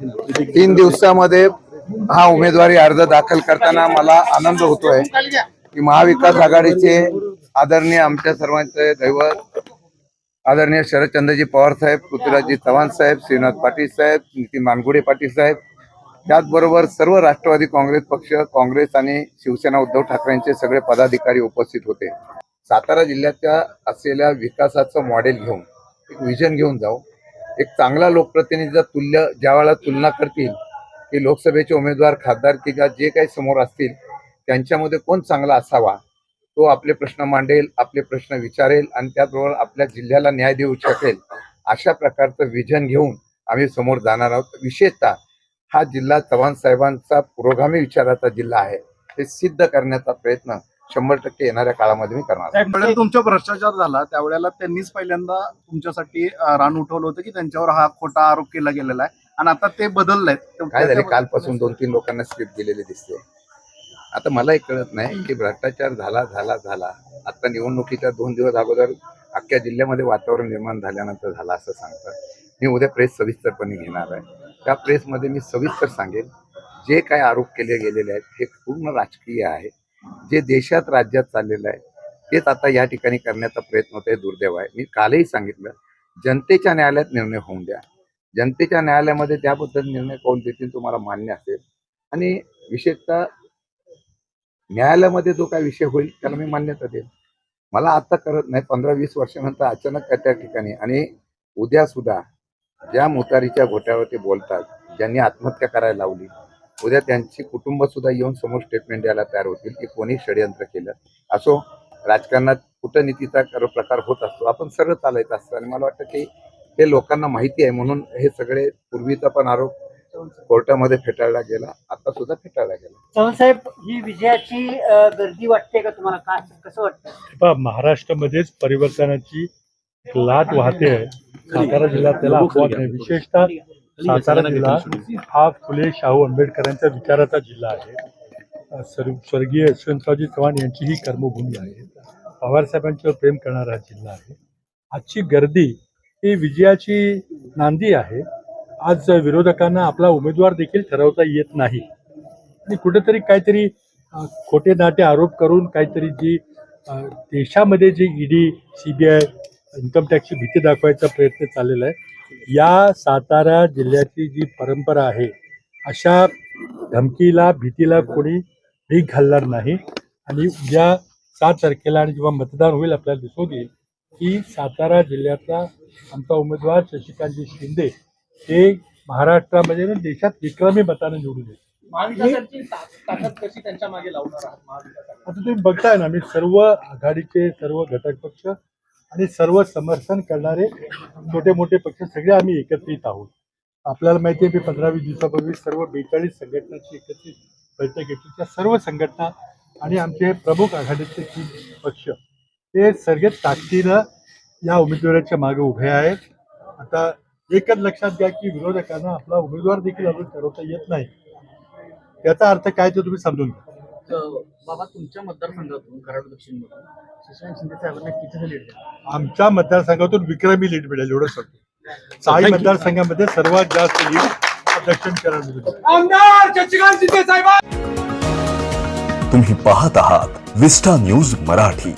तीन दिवसामध्ये हा उमेदवारी अर्ज दाखल करताना मला आनंद होतोय की महाविकास आघाडीचे आदरणीय आमच्या सर्वांचे दैवत आदरणीय शरदचंद्रजी पवार साहेब पृथ्वीराजजी चव्हाण साहेब श्रीनाथ पाटील साहेब नितीन मानगुडे पाटील साहेब त्याचबरोबर सर्व राष्ट्रवादी काँग्रेस पक्ष काँग्रेस आणि शिवसेना उद्धव ठाकरेंचे सगळे पदाधिकारी उपस्थित होते. सातारा जिल्ह्याच्या असलेल्या विकासाचं मॉडेल घेऊन एक विजन घेऊन जाऊ. एक चांगला लोकप्रतिनिधीचा तुल्य ज्या वेळेला तुलना करतील की लोकसभेचे उमेदवार खासदार किंवा जे काही समोर असतील त्यांच्यामध्ये कोण चांगला असावा तो आपले प्रश्न मांडेल आपले प्रश्न विचारेल आणि त्याचबरोबर आपल्या जिल्ह्याला न्याय देऊ शकेल अशा प्रकारचं विजन घेऊन आम्ही समोर जाणार आहोत. विशेषतः हा जिल्हा चव्हाण साहेबांचा पुरोगामी विचाराचा जिल्हा आहे. ते सिद्ध करण्याचा प्रयत्न शंभर टक्के येणाऱ्या काळामध्ये मी करणार. तुमचा भ्रष्टाचार झाला त्यावेळेला त्यांनीच पहिल्यांदा तुमच्यासाठी रान उठवलं होतं की त्यांच्यावर हा खोटा आरोप केला गेलेला आहे. आणि आता ते बदललंय काय झाले? कालपासून दोन तीन लोकांना स्लिप दिलेली दिसते. आता मलाही कळत नाही की भ्रष्टाचार झाला झाला झाला. आता निवडणुकीच्या दोन दिवस अगोदर अख्ख्या जिल्ह्यामध्ये वातावरण निर्माण झाल्यानंतर झाला असं सांगतात. मी उद्या प्रेस सविस्तरपणे घेणार आहे. त्या प्रेसमध्ये मी सविस्तर सांगेन. जे काय आरोप केले गेलेले आहेत हे पूर्ण राजकीय आहे. जे देशात राज्यात चाललेलं आहे तेच आता या ठिकाणी करण्याचा प्रयत्न होत आहे दुर्दैव आहे. मी कालही सांगितलं जनतेच्या न्यायालयात निर्णय होऊन द्या. जनतेच्या न्यायालयामध्ये त्याबद्दल निर्णय कोण देतील तुम्हाला मान्य असेल. आणि विशेषतः न्यायालयामध्ये जो काय विषय होईल त्याला मी मान्यता देईल मला आता करत नाही पंधरा वीस वर्षानंतर अचानक त्या ठिकाणी आणि उद्या सुद्धा ज्या मुतारीच्या घोट्यावरती बोलतात ज्यांनी आत्महत्या करायला लावली उद्या त्यांची कुटुंब सुद्धा येऊन समोर स्टेटमेंट द्यायला तयार होतील की कोणी षडयंत्र केलं. असो राजकारणात कूटनीतीचा कर- प्रकार होत असतो आपण सरळ चालायचं असतं. आणि मला वाटतं की हे लोकांना माहिती आहे म्हणून हे सगळे पूर्वीचा पण आरोप कोर्टामध्ये फेटाळला गेला आता सुद्धा फेटाळला गेला. चव्हाण साहेब ही विजयाची गर्दी वाटते का तुम्हाला? काय कसं वाटतं? महाराष्ट्रामध्येच परिवर्तनाची लाट वाहते आहे. सातारा जिल्हा त्याला विशेषतः सातारा जिल्हा हा फुले शाहू आंबेडकरांच्या विचाराचा जिल्हा आहे. स्वर्गीय यशवंतरावजी चव्हाण यांची ही कर्मभूमी आहे. पवारसाहेबांच्यावर प्रेम करणारा जिल्हा आहे. आजची गर्दी ही विजयाची नांदी आहे. आज विरोधकांना आपला उमेदवार देखील ठरवता येत नाही. आणि कुठेतरी काहीतरी खोटे नाटे आरोप करून काहीतरी जी देशामध्ये जी ईडी सीबीआय इन्कम टॅक्सची भीती दाखवायचा प्रयत्न चाललेला आहे. या सातारा जिल्ह्याची जी परंपरा आहे अशा धमकीला भीतीला कोणी भीक घालणार नाही. आणि उद्या सात तारखेला आणि जेव्हा मतदान होईल आपल्याला दिसून येईल की सातारा जिल्ह्यातला आमचा उमेदवार शशिकांतजी शिंदे हे महाराष्ट्रामध्ये देशात विक्रमी मताने निवडून येईल. आता तुम्ही बघताय ना मी सर्व आघाडीचे सर्व घटक पक्ष आणि सर्व समर्थन करणारे छोटे मोठे पक्ष सगळे आम्ही एकत्रित आहोत. आपल्याला माहिती आहे मी पंधरा वीस दिवसापूर्वी सर्व बेचाळीस संघटनांची एकत्रित बैठक घेतली. त्या सर्व संघटना आणि आमचे प्रमुख आघाडीचे तीन पक्ष ते सगळे ताकदीनं या उमेदवाराच्या मागे उभे आहेत. आता एकच लक्षात घ्या की विरोधकांना आपला उमेदवार देखील अजून ठरवता येत नाही. याचा अर्थ काय ते तुम्ही समजून घ्या. बाबा तुमच्या मतदारसंघातून कराड दक्षिण मधून शशिकांत शिंदे साहेबांना किती लीड आमच्या मतदारसंघातून विक्रमी लीड मिळेल एवढं सांगतो. सहा मतदारसंघामध्ये सर्वात जास्त लीड दक्षिण कराड तुम्ही पाहत आहात विस्टा न्यूज मराठी.